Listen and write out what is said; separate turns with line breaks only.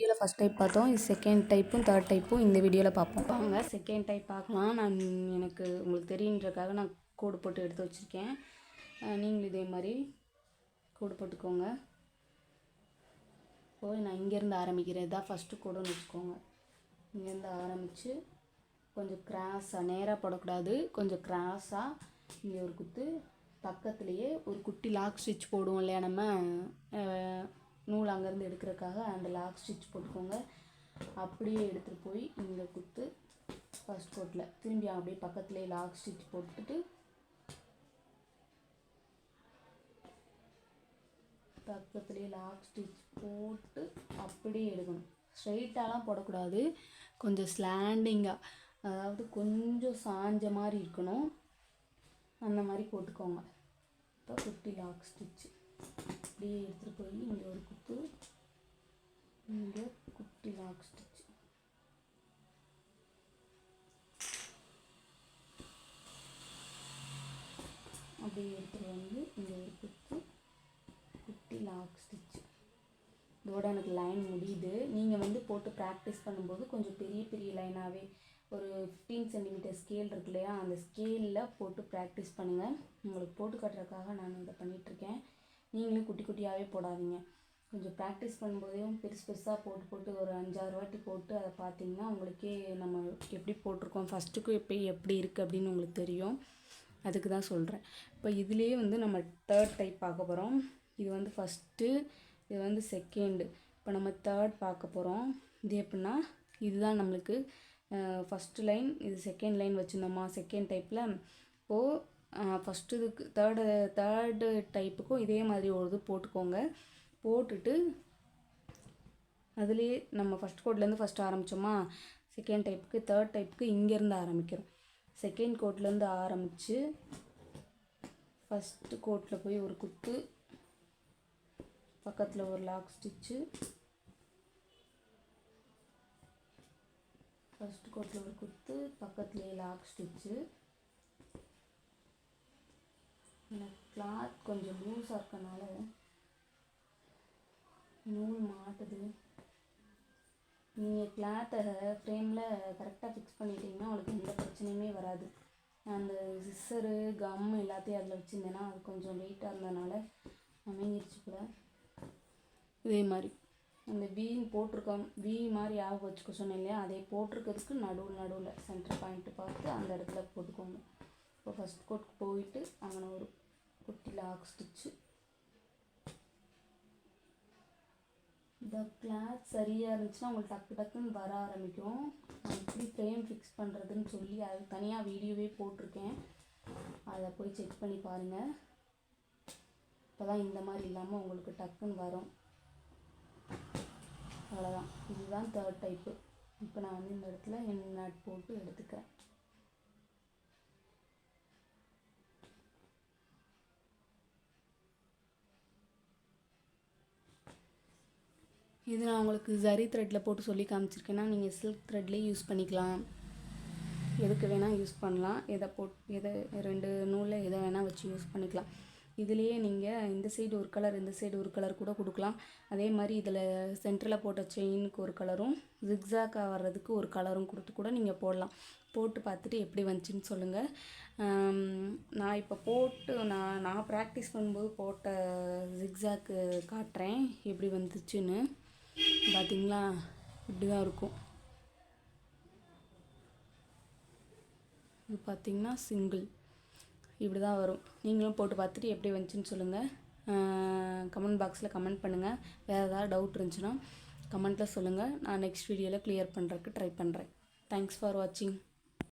வீடியோவில் first type பார்த்தோம் இது செகண்ட் டைப்பும் தேர்ட் டைப்பும் இந்த வீடியோவில் பார்ப்போம். வாங்க செகண்ட் டைப் பார்க்கலாம். நான் எனக்கு உங்களுக்கு தெரியுன்றக்காக நான் கோடு போட்டு எடுத்து வச்சுருக்கேன். நீங்களும் இதே மாதிரி கோடு போட்டுக்கோங்க. போய் நான் இங்கேருந்து ஆரம்பிக்கிறேன். இதான் ஃபஸ்ட்டு கூடன்னு வச்சுக்கோங்க. இங்கேருந்து ஆரம்பித்து கொஞ்சம் கிராஸாக நேராக போடக்கூடாது. கொஞ்சம் கிராஸாக இங்கே ஒரு குத்து பக்கத்துலேயே ஒரு குட்டி லாக் ஸ்டிச் போடுவோம் இல்லையா நம்ம? நூல் அங்கேருந்து எடுக்கிறதுக்காக அந்த லாக் ஸ்டிச் போட்டுக்கோங்க. அப்படியே எடுத்துகிட்டு போய் இங்கே குத்து ஃபஸ்ட் கோட்டில் திரும்பி அப்படியே பக்கத்துலேயே லாக் ஸ்டிச் போட்டுட்டு பக்கத்துலேயே லாக் ஸ்டிச் போட்டு அப்படியே எடுக்கணும். ஸ்ட்ரைட்டாலாம் போடக்கூடாது. கொஞ்சம் ஸ்லாண்டிங்காக அதாவது கொஞ்சம் சாஞ்ச மாதிரி இருக்கணும். அந்த மாதிரி போட்டுக்கோங்க. இப்போ குட்டி லாக் ஸ்டிச்சு அப்படியே எடுத்துகிட்டு போய் இங்கே ஒரு குத்து இங்கே குட்டி லாக் ஸ்டிச் அப்படியே எடுத்துகிட்டு வந்து இங்கே ஒரு குத்து குட்டி லாக் ஸ்டிச் இதோட எனக்கு லைன் முடியுது. நீங்கள் வந்து போட்டு ப்ராக்டிஸ் பண்ணும்போது கொஞ்சம் பெரிய பெரிய லைனாகவே ஒரு ஃபிஃப்டீன் சென்டிமீட்டர் ஸ்கேல் இருக்கு இல்லையா? அந்த ஸ்கேலில் போட்டு ப்ராக்டிஸ் பண்ணுங்கள் உங்களுக்கு போட்டு காட்டுறதுக்காக நான் இதை பண்ணிகிட்ருக்கேன் நீங்களும் குட்டி குட்டியாகவே போடாதீங்க. கொஞ்சம் ப்ராக்டிஸ் பண்ணும்போதே பெருசு பெருசாக போட்டு போட்டு ஒரு அஞ்சாறு வாட்டி போட்டு அதை பார்த்தீங்கன்னா உங்களுக்கே நம்ம எப்படி போட்டிருக்கோம் ஃபஸ்ட்டுக்கும் இப்போ எப்படி இருக்குது அப்படின்னு உங்களுக்கு தெரியும். அதுக்கு தான் சொல்கிறேன் இப்போ இதுலேயே வந்து நம்ம தேர்ட் டைப் பார்க்க போகிறோம் இது வந்து ஃபஸ்ட்டு இது வந்து செகண்டு இப்போ நம்ம தேர்ட் பார்க்க போகிறோம் இது எப்படின்னா இதுதான் நம்மளுக்கு ஃபஸ்ட்டு லைன் இது செகண்ட் லைன் வச்சுருந்தோமா? செகண்ட் டைப்பில் இப்போது ஃபஸ்ட்டு இதுக்கு தேர்டு தேர்டு டைப்புக்கும் இதே மாதிரி ஒரு இது போட்டுக்கோங்க. போட்டுட்டு அதுலேயே நம்ம ஃபஸ்ட் கோட்லேருந்து ஃபஸ்ட்டு ஆரம்பித்தோமா செகண்ட் டைப்புக்கு தேர்ட் டைப்புக்கு இங்கேருந்து ஆரம்பிக்கிறோம். செகண்ட் கோட்லேருந்து ஆரம்பித்து ஃபஸ்ட்டு கோட்டில் போய் ஒரு குத்து பக்கத்தில் ஒரு லாக் ஸ்டிச்சு ஃபஸ்ட் கோட்டில் ஒரு குத்து பக்கத்துலேயே லாக் ஸ்டிச்சு எனக்கு கிளாத் கொஞ்சம் லூஸாக இருக்கனால நூல் மாட்டுது. நீங்கள் கிளாத்தை ஃப்ரேமில் கரெக்டாக ஃபிக்ஸ் பண்ணிட்டீங்கன்னா உங்களுக்கு எந்த பிரச்சனையுமே வராது. அந்த சிஸ்ஸரு கம் எல்லாத்தையும் அதில் வச்சுருந்தேன்னா அது கொஞ்சம் வெயிட்டாக இருந்ததுனால அமைஞ்சிருச்சு கூட. இதே மாதிரி. அந்த வீன் போட்டிருக்கோம். வி மாதிரி ஞாபகம் வச்சுக்க சொன்னேன் இல்லையா? அதை போட்டிருக்கிறதுக்கு நடுவில் நடுவில் சென்டர் பாயிண்ட்டு பார்த்து அந்த இடத்துல போட்டுக்கோங்க. இப்போ ஃபஸ்ட் கோட் போயிட்டு அங்கே ஒரு குட்டி லாக் ஸ்டிச்சு இந்த கிளாத் சரியாக இருந்துச்சுன்னா உங்களுக்கு டக்கு டக்குன்னு வர ஆரம்பிக்கும். நான் எப்படி ஃப்ரேம் ஃபிக்ஸ் பண்ணுறதுன்னு சொல்லி அது தனியாக வீடியோவே போட்டிருக்கேன். அதை போய் செக் பண்ணி பாருங்கள் இப்போ தான் இந்த மாதிரி இல்லாமல் உங்களுக்கு டக்குன்னு வரும். அவ்வளோதான் இதுதான் தேர்ட் டைப்பு இப்போ நான் வந்து இந்த இடத்துல என் நாட் போட்டு எடுத்துக்கிறேன். இது நான் உங்களுக்கு ஜரி த்ரெட்டில் போட்டு சொல்லி காமிச்சிருக்கேன்னா நீங்கள் சில்க் த்ரெட்லேயே யூஸ் பண்ணிக்கலாம். எதுக்கு வேணால் யூஸ் பண்ணலாம். எதை போட் எதை ரெண்டு நூலில் எதை வேணால் வச்சு யூஸ் பண்ணிக்கலாம். இதுலேயே நீங்கள் இந்த சைடு ஒரு கலர் இந்த சைடு ஒரு கலர் கூட கொடுக்கலாம். அதே மாதிரி இதில் சென்டரில் போட்ட செயினுக்கு ஒரு கலரும் ஜிக்ஸாக்காக வர்றதுக்கு ஒரு கலரும் கொடுத்து கூட நீங்கள் போடலாம். போட்டு பார்த்துட்டு எப்படி வந்துச்சுன்னு சொல்லுங்கள் நான் இப்போ போட்டு நான் நான் ப்ராக்டிஸ் பண்ணும்போது போட்ட ஜிக்ஸாக்கு காட்டுறேன் எப்படி வந்துச்சுன்னு. பார்த்தீங்களா இப்படி தான் இருக்கும். இது பார்த்திங்கன்னா சிங்கிள் இப்படி தான் வரும். நீங்களும் போட்டு பார்த்துட்டு எப்படி வந்துச்சுன்னு சொல்லுங்கள் கமெண்ட் பாக்ஸில் கமெண்ட் பண்ணுங்கள் வேறு ஏதாவது டவுட் இருந்துச்சுன்னா கமெண்ட்டில் சொல்லுங்கள் நான் நெக்ஸ்ட் வீடியோவில் க்ளியர் பண்ணுறதுக்கு ட்ரை பண்ணுறேன் தேங்க்ஸ் ஃபார் வாட்சிங்